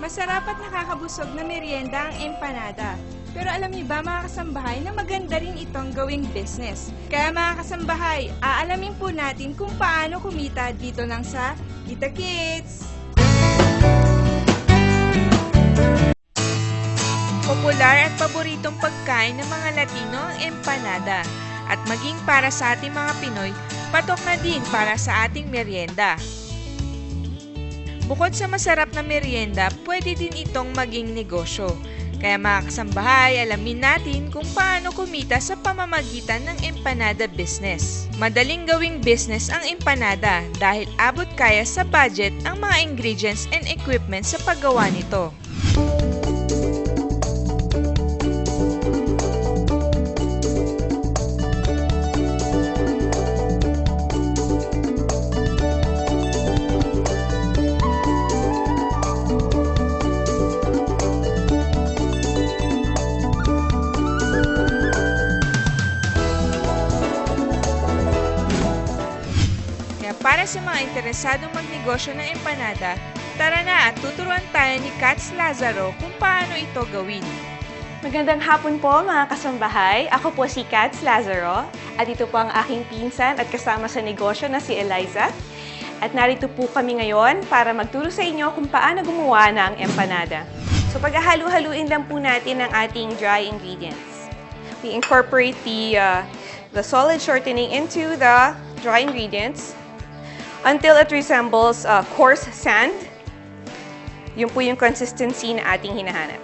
Masarap at nakakabusog na merienda ang empanada. Pero alam niyo ba mga kasambahay na maganda rin itong gawing business. Kaya mga kasambahay, aalamin po natin kung paano kumita dito lang sa Kita Kids! Popular at paboritong pagkain ng mga Latino ang empanada. At maging para sa ating mga Pinoy, patok na din para sa ating merienda. Bukod sa masarap na merienda, pwede din itong maging negosyo. Kaya mga kasambahay, alamin natin kung paano kumita sa pamamagitan ng empanada business. Madaling gawing business ang empanada dahil abot kaya sa budget ang mga ingredients and equipment sa paggawa nito. Para sa mga interesadong magnegosyo ng empanada, tara na at tuturuan tayo ni Katz Lazaro kung paano ito gawin. Magandang hapon po mga kasambahay. Ako po si Katz Lazaro at ito po ang aking pinsan at kasama sa negosyo na si Eliza. At narito po kami ngayon para magturo sa inyo kung paano gumawa ng empanada. So paghahalu-haluin lang po natin ang ating dry ingredients. We incorporate the, uh, the solid shortening into the dry ingredients until it resembles uh, coarse sand. Yun po yung consistency na ating hinahanap.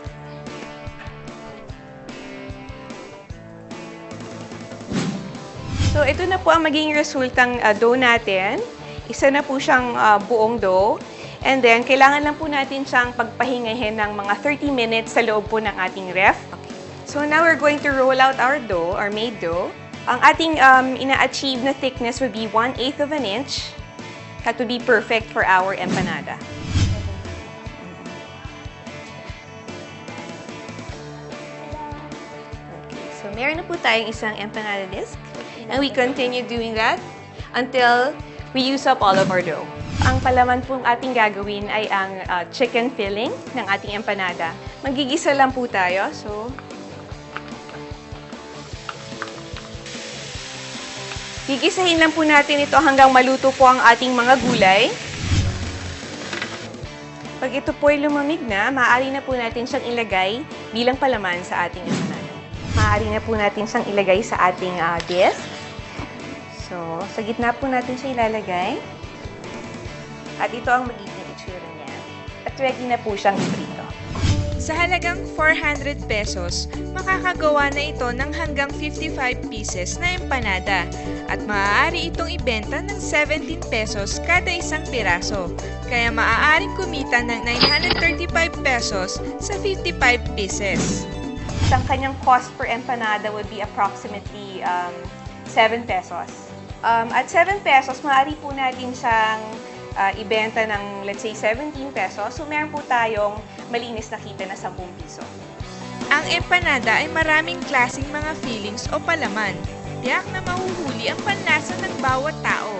So, ito na po ang magiging resultang uh, dough natin. Isa na po siyang uh, buong dough. And then, kailangan lang po natin siyang pagpahingahin ng mga 30 minutes sa loob po ng ating ref. So, now we're going to roll out our dough, our made dough. Ang ating um, ina-achieve na thickness would be 1 8 of an inch. That would be perfect for our empanada. Okay, so meron na po tayong isang empanada disc. And we continue doing that until we use up all of our dough. Ang palaman pong ating gagawin ay ang uh, chicken filling ng ating empanada. Magigisa lang po tayo. So, gigisahin lang po natin ito hanggang maluto po ang ating mga gulay. Pag ito po ay lumamig na, maaari na po natin siyang ilagay bilang palaman sa ating empanada. Maaari na po natin siyang ilagay sa ating uh, disc. So, sa gitna po natin siya ilalagay. At ito ang magiging itsura niya. At ready na po siyang iprito. Sa halagang 400 pesos, makakagawa na ito ng hanggang 55 pieces na empanada at maaari itong ibenta ng 17 pesos kada isang piraso. Kaya maaaring kumita ng 935 pesos sa 55 pieces. Ang kanyang cost per empanada would be approximately um, 7 pesos. Um, at 7 pesos, maaari po natin siyang uh, ibenta ng, let's say, 17 pesos. So, meron po tayong malinis na kita na 10 piso. Ang empanada ay maraming klasing mga fillings o palaman. Tiyak na mahuhuli ang panlasa ng bawat tao.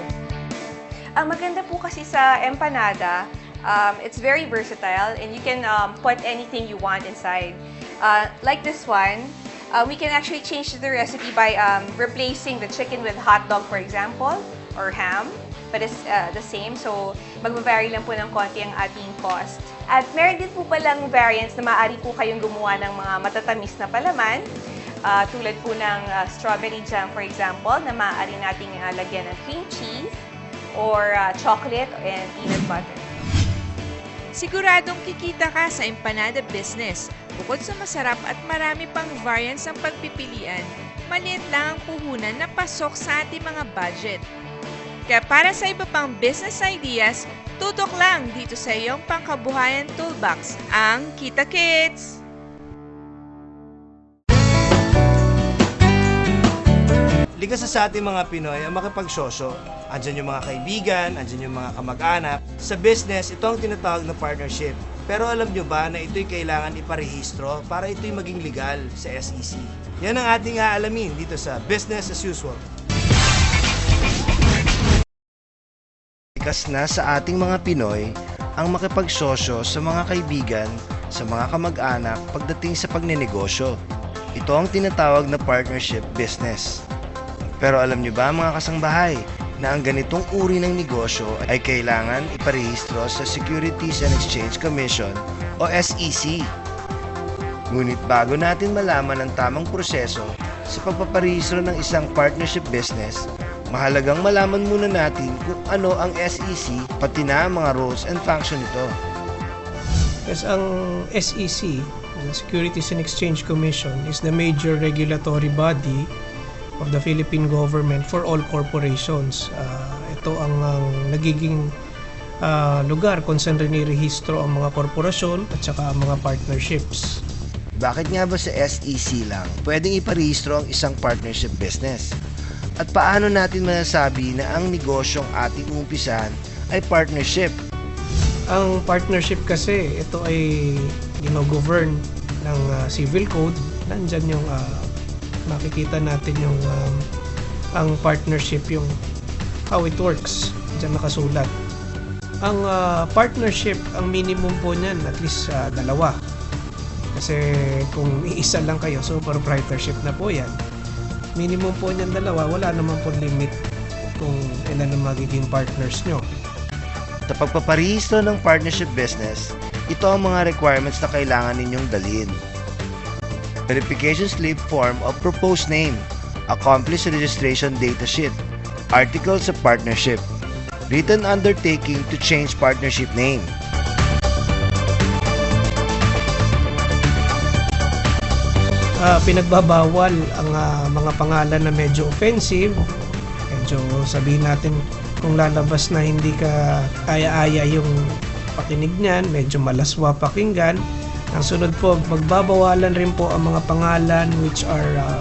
Ang maganda po kasi sa empanada, um, it's very versatile and you can um, put anything you want inside. Uh, like this one, uh, we can actually change the recipe by um, replacing the chicken with hot dog, for example, or ham. But it's uh, the same, so magbavari lang po ng konti ang ating cost. At meron din po palang variants na maaari po kayong gumawa ng mga matatamis na palaman. Uh, tulad po ng uh, strawberry jam, for example, na maaari nating uh, lagyan ng cream cheese or uh, chocolate and peanut butter. Siguradong kikita ka sa empanada business. Bukod sa masarap at marami pang variants ang pagpipilian, maliit lang ang puhunan na pasok sa ating mga budget. Kaya para sa iba pang business ideas, tutok lang dito sa iyong pangkabuhayan toolbox, ang Kita Kids! Ligas sa ating mga Pinoy ang makipagsosyo. Andyan yung mga kaibigan, andyan yung mga kamag-anak. Sa business, ito ang tinatawag na partnership. Pero alam nyo ba na ito'y kailangan iparehistro para ito'y maging legal sa SEC? Yan ang ating aalamin dito sa Business as Usual. Likas na sa ating mga Pinoy ang makipagsosyo sa mga kaibigan, sa mga kamag-anak pagdating sa pagnenegosyo. Ito ang tinatawag na partnership business. Pero alam nyo ba mga kasangbahay na ang ganitong uri ng negosyo ay kailangan iparehistro sa Securities and Exchange Commission o SEC. Ngunit bago natin malaman ang tamang proseso sa pagpaparehistro ng isang partnership business, mahalagang malaman muna natin kung ano ang SEC pati na ang mga roles and function nito. Yes, ang SEC, the Securities and Exchange Commission, is the major regulatory body of the Philippine government for all corporations. Ah, ito ang, ang nagiging ah, lugar kung saan rinirehistro ang mga korporasyon at saka ang mga partnerships. Bakit nga ba sa SEC lang pwedeng iparehistro ang isang partnership business? At paano natin masasabi na ang negosyong ating umpisahan ay partnership? Ang partnership kasi, ito ay gino-govern ng ah, civil code. Nandyan yung ah, makikita natin yung um, ang partnership, yung how it works. Diyan nakasulat. Ang ah, partnership, ang minimum po niyan, at least ah, dalawa. Kasi kung iisa lang kayo, so proprietorship na po yan. Minimum po niyan dalawa, wala naman po limit kung ilan ang magiging partners nyo. Sa pagpaparehistro ng partnership business, ito ang mga requirements na kailangan ninyong dalhin. Verification slip form of proposed name, accomplished registration data sheet, articles of partnership, written undertaking to change partnership name, Ah, pinagbabawal ang ah, mga pangalan na medyo offensive. Medyo sabihin natin kung lalabas na hindi ka aya-aya yung pakinig niyan, medyo malaswa pakinggan. Ang sunod po, magbabawalan rin po ang mga pangalan which are ah,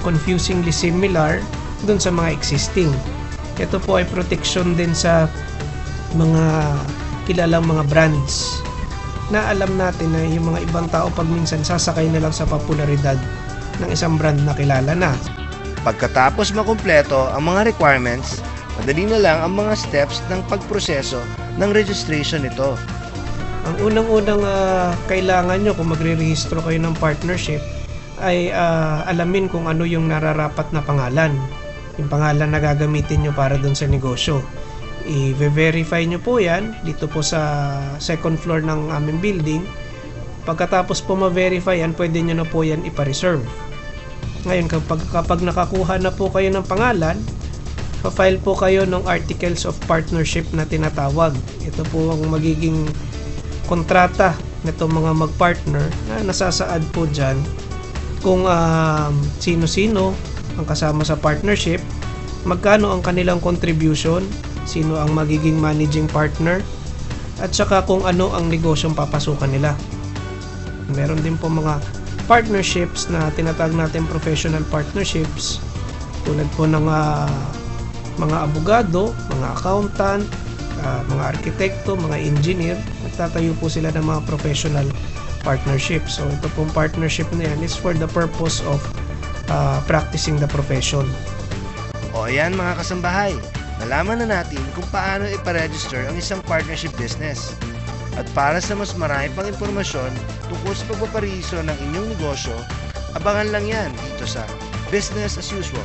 confusingly similar dun sa mga existing. Ito po ay protection din sa mga kilalang mga brands na alam natin na yung mga ibang tao pag minsan sasakay na lang sa popularidad ng isang brand na kilala na. Pagkatapos makumpleto ang mga requirements, madali na lang ang mga steps ng pagproseso ng registration nito. Ang unang-unang ah, kailangan nyo kung magre-rehistro kayo ng partnership ay ah, alamin kung ano yung nararapat na pangalan. Yung pangalan na gagamitin nyo para dun sa negosyo. I-verify nyo po yan dito po sa second floor ng aming building. Pagkatapos po ma-verify yan, pwede nyo na po yan ipa-reserve. Ngayon, kapag, kapag nakakuha na po kayo ng pangalan, pa-file po kayo ng Articles of Partnership na tinatawag. Ito po ang magiging kontrata nito mga mag-partner na nasasaad po dyan kung um, sino-sino ang kasama sa partnership, magkano ang kanilang contribution, sino ang magiging managing partner, at saka kung ano ang negosyong papasukan nila. Meron din po mga partnerships na tinatag natin professional partnerships tulad po ng ah, mga abogado, mga accountant, ah, mga arkitekto, mga engineer, nagtatayo po sila ng mga professional partnership. So ito pong partnership na yan is for the purpose of ah, practicing the profession. O ayan mga kasambahay, nalaman na natin kung paano iparegister ang isang partnership business. At para sa mas marami pang impormasyon tungkol sa pagpaparehistro ng inyong negosyo, abangan lang yan dito sa Business as Usual.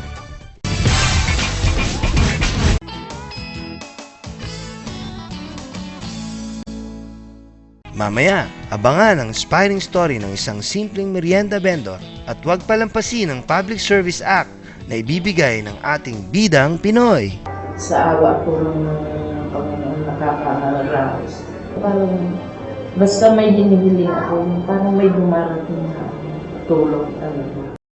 Mamaya, abangan ang inspiring story ng isang simpleng merienda vendor at huwag palampasin ang Public Service Act na ibibigay ng ating bidang Pinoy. Sa awa po ng Panginoon nakakaraos. Parang basta may hinihiling ako, parang may dumarating na tulong talaga.